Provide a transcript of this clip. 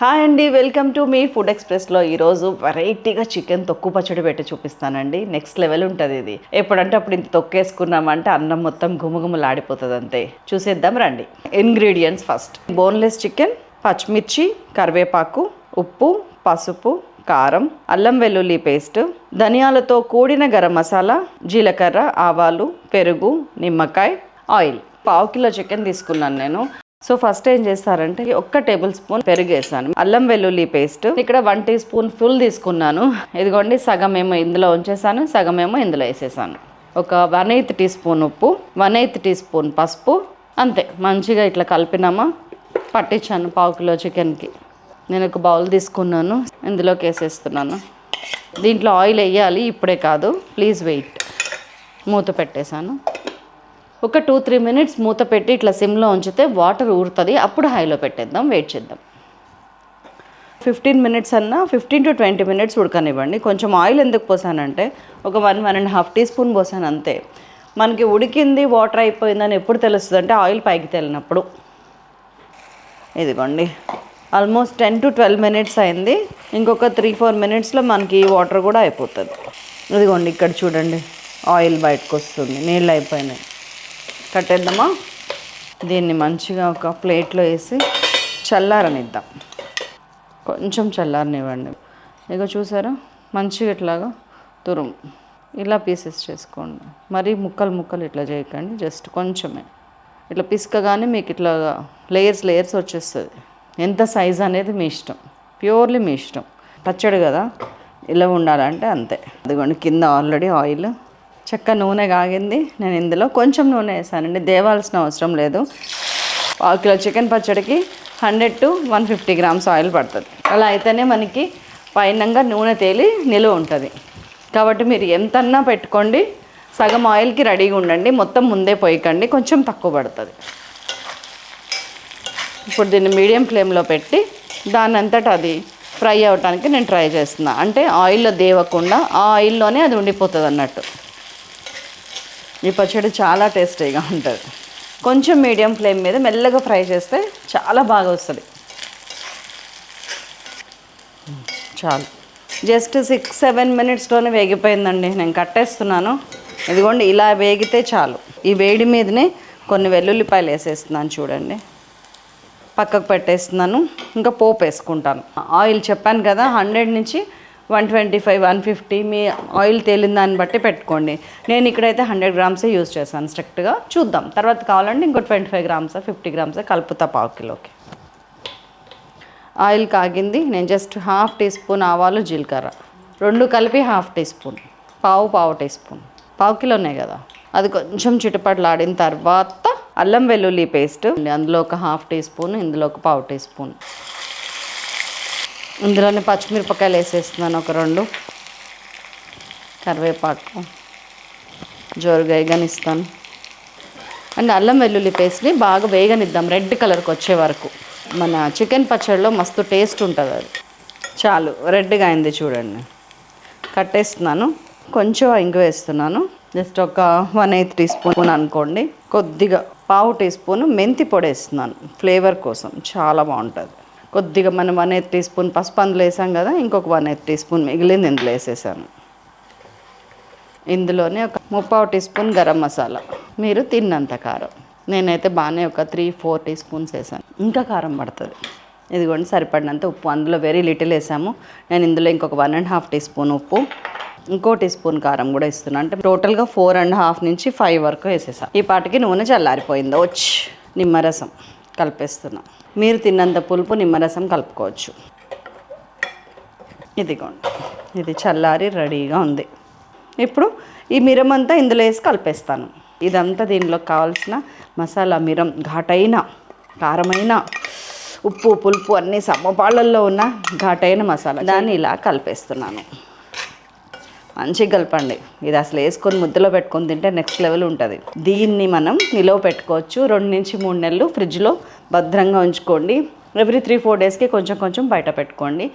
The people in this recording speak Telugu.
హాయ్ అండి వెల్కమ్ టు మీ ఫుడ్ ఎక్స్ప్రెస్లో. ఈరోజు వెరైటీగా చికెన్ తొక్కు పచ్చడి పెట్టి చూపిస్తానండి. నెక్స్ట్ లెవెల్ ఉంటుంది ఇది. ఎప్పుడంటే అప్పుడు ఇంత తొక్కేసుకున్నామంటే అన్నం మొత్తం గుమగుమలాడిపోతుంది అంతే చూసేద్దాం రండి. ఇంగ్రీడియంట్స్ ఫస్ట్ బోన్లెస్ చికెన్ పచ్చిమిర్చి కరివేపాకు ఉప్పు పసుపు కారం అల్లం వెల్లుల్లి పేస్ట్ ధనియాలతో కూడిన గరం మసాలా జీలకర్ర ఆవాలు పెరుగు నిమ్మకాయ ఆయిల్ పావు కిలో చికెన్ తీసుకున్నాను నేను. సో ఫస్ట్ ఏం చేస్తారంటే ఒక్క టేబుల్ స్పూన్ పెరిగేసాను అల్లం వెల్లుల్లి పేస్ట్. ఇక్కడ వన్ టీ స్పూన్ ఫుల్ తీసుకున్నాను. ఇదిగోండి సగం ఏమో ఇందులో ఉంచేసాను సగం ఏమో ఇందులో వేసేసాను. ఒక వన్ ఎయిత్ టీ స్పూన్ ఉప్పు వన్ ఎయిత్ టీ స్పూన్ పసుపు అంతే. మంచిగా ఇట్లా కలిపినామా? పట్టించాను పావు కిలో చికెన్కి నేను ఒక బౌల్ తీసుకున్నాను ఇందులోకి వేసేస్తున్నాను. దీంట్లో ఆయిల్ వేయాలి ఇప్పుడే కాదు ప్లీజ్ వెయిట్ మూత పెట్టేశాను. ఒక టూ త్రీ మినిట్స్ మూత పెట్టి ఇట్లా సిమ్లో ఉంచితే వాటర్ ఊరుతుంది. అప్పుడు హైలో పెట్టేద్దాం వెయిట్ చేద్దాం. ఫిఫ్టీన్ మినిట్స్ అన్నా ఫిఫ్టీన్ టు ట్వంటీ మినిట్స్ ఉడకనివ్వండి. కొంచెం ఆయిల్ ఎందుకు పోసానంటే ఒక one one and half teaspoon పోసాను అంతే. మనకి ఉడికింది వాటర్ అయిపోయిందని ఎప్పుడు తెలుస్తుంది అంటే ఆయిల్ పైకి తేలినప్పుడు. ఇదిగోండి. Almost ten to twelve minutes అయింది. ఇంకొక త్రీ ఫోర్ మినిట్స్లో మనకి వాటర్ కూడా అయిపోతుంది. ఇదిగోండి ఇక్కడ చూడండి. ఆయిల్ బయటకు వస్తుంది నీళ్ళు అయిపోయినాయి. కట్టేద్దామా? దీన్ని మంచిగా ఒక ప్లేట్లో వేసి చల్లారనిద్దాం. కొంచెం చల్లారనివ్వండి. ఇక చూసారా? మంచిగా ఇట్లాగా తురుము. ఇలా పీసెస్ చేసుకోండి. మరీ ముక్కలు ముక్కలు ఇట్లా చేయకండి జస్ట్ కొంచెమే. ఇట్లా పిసకగానే మీకు ఇట్లా లేయర్స్ లేయర్స్ వచ్చేస్తుంది. ఎంత సైజ్ అనేది మీ ఇష్టం. ప్యూర్లీ మీ ఇష్టం. పచ్చడి కదా? ఇలా ఉండాలంటే అంతే. అదిగోండి కింద ఆల్రెడీ ఆయిల్. చెక్క నూనె కాగింది. నేను ఇందులో కొంచెం నూనె వేసానండి. దేవాల్సిన అవసరం లేదు. పావు కిలో చికెన్ పచ్చడికి hundred to one fifty grams oil పడుతుంది. అలా అయితేనే మనకి పైనంగా నూనె తేలి నిలువ ఉంటుంది. కాబట్టి మీరు ఎంతన్నా పెట్టుకోండి. సగం ఆయిల్కి రెడీగా ఉండండి. మొత్తం ముందే పోయకండి. కొంచెం తక్కువ పడుతుంది. ఇప్పుడు దీన్ని మీడియం ఫ్లేమ్లో పెట్టి దాని అంతటా అది ఫ్రై అవ్వటానికి నేను ట్రై చేస్తున్నా. అంటే ఆయిల్లో దేవకుండా ఆ ఆయిల్లోనే అది ఉండిపోతుంది అన్నట్టు. ఈ పచ్చడి చాలా టేస్టీగా ఉంటుంది. కొంచెం మీడియం ఫ్లేమ్ మీద మెల్లగా ఫ్రై చేస్తే చాలా బాగా వస్తుంది. చాలు. జస్ట్ సిక్స్ సెవెన్ మినిట్స్లోనే వేగిపోయిందండి. నేను కట్టేస్తున్నాను. ఇదిగోండి ఇలా వేగితే చాలు. ఈ వేడి మీదనే కొన్ని వెల్లుల్లిపాయలు వేసేస్తున్నాను చూడండి. పక్కకు పెట్టేస్తున్నాను. ఇంకా పోపు వేసుకుంటాను. ఆయిల్ చెప్పాను కదా హండ్రెడ్ నుంచి one twenty five one fifty మీ ఆయిల్ తేలిన దాన్ని బట్టి పెట్టుకోండి. నేను ఇక్కడైతే హండ్రెడ్ గ్రామ్సే యూజ్ చేశాను స్ట్రిక్ట్గా. చూద్దాం. తర్వాత కావాలంటే ఇంకో twenty five grams fifty grams కలుపుతా పావు కిలోకి. ఆయిల్ కాగింది. నేను జస్ట్ హాఫ్ టీ స్పూన్ ఆవాలు జీలకర్ర. రెండు కలిపి హాఫ్ టీ స్పూన్. పావు పావు టీ స్పూన్. పావు కిలోనే కదా. అది కొంచెం చిటపట్లాడిన తర్వాత అల్లం వెల్లుల్లి పేస్ట్. అందులో ఒక హాఫ్ టీ స్పూన్ ఇందులో ఒక పావు టీ స్పూన్. ఇందులోనే పచ్చిమిరపకాయలు వేసేస్తున్నాను ఒక రెండు. కరివేపాకు జోరుగా వేగనిస్తాను అండ్ అల్లం వెల్లుల్లి పేస్ట్ని బాగా వేగనిద్దాం రెడ్ కలర్కి వచ్చే వరకు. మన చికెన్ పచ్చడిలో మస్తు టేస్ట్ ఉంటుంది అది. చాలు రెడ్గా అయింది చూడండి. కట్టేస్తున్నాను కొంచెం ఇంగు వేస్తున్నాను. జస్ట్ ఒక వన్ ఎయిత్ టీ స్పూన్ అనుకోండి. కొద్దిగా పావు టీ స్పూన్ మెంతి పొడి వేస్తున్నాను ఫ్లేవర్ కోసం. చాలా బాగుంటుంది. కొద్దిగా మనం వన్ ఎయిత్ టీ స్పూన్ పసుపు అందులో వేసాం కదా ఇంకొక వన్ ఎయిత్ టీ స్పూన్ మిగిలింది ఇందులో వేసేసాను. ఇందులోనే ఒక ముప్పావు టీ స్పూన్ గరం మసాలా. మీరు తిన్నంత కారం. నేనైతే బాగానే ఒక త్రీ ఫోర్ టీ స్పూన్స్ వేసాను. ఇంకా కారం పడుతుంది. ఇదిగోండి సరిపడినంత ఉప్పు. అందులో వెరీ లిటిల్ వేసాము. నేను ఇందులో ఇంకొక one and half teaspoon ఉప్పు ఇంకో టీ స్పూన్ కారం కూడా ఇస్తున్నాను అంటే టోటల్గా ఫోర్ అండ్ హాఫ్ నుంచి ఫైవ్ వరకు వేసేసాను ఈ పాటికి నూనె చల్లారిపోయింది. వచ్చి నిమ్మరసం. కలిపేస్తున్నాం. మీరు తిన్నంత పులుపు నిమ్మరసం కలుపుకోవచ్చు. ఇదిగోండి. ఇది చల్లారి రెడీగా ఉంది. ఇప్పుడు ఈ మిరం అంతా ఇందులో వేసి కలిపేస్తాను. ఇదంతా దీనిలో కావాల్సిన మసాలా మిరం ఘాటైన కారమైన ఉప్పు పులుపు అన్నీ సమపాళ్ళల్లో ఉన్న ఘాటైన మసాలా. దాన్ని ఇలా కలిపేస్తున్నాను. మంచిగా కలపండి. ఇది అసలు వేసుకొని ముద్దలో పెట్టుకొని తింటే నెక్స్ట్ లెవెల్ ఉంటుంది. దీన్ని మనం నిలవ పెట్టుకోవచ్చు. రెండు నుంచి మూడు నెలలు ఫ్రిడ్జ్లో భద్రంగా ఉంచుకోండి. ఎవ్రీ త్రీ ఫోర్ డేస్కి కొంచెం కొంచెం బయట పెట్టుకోండి.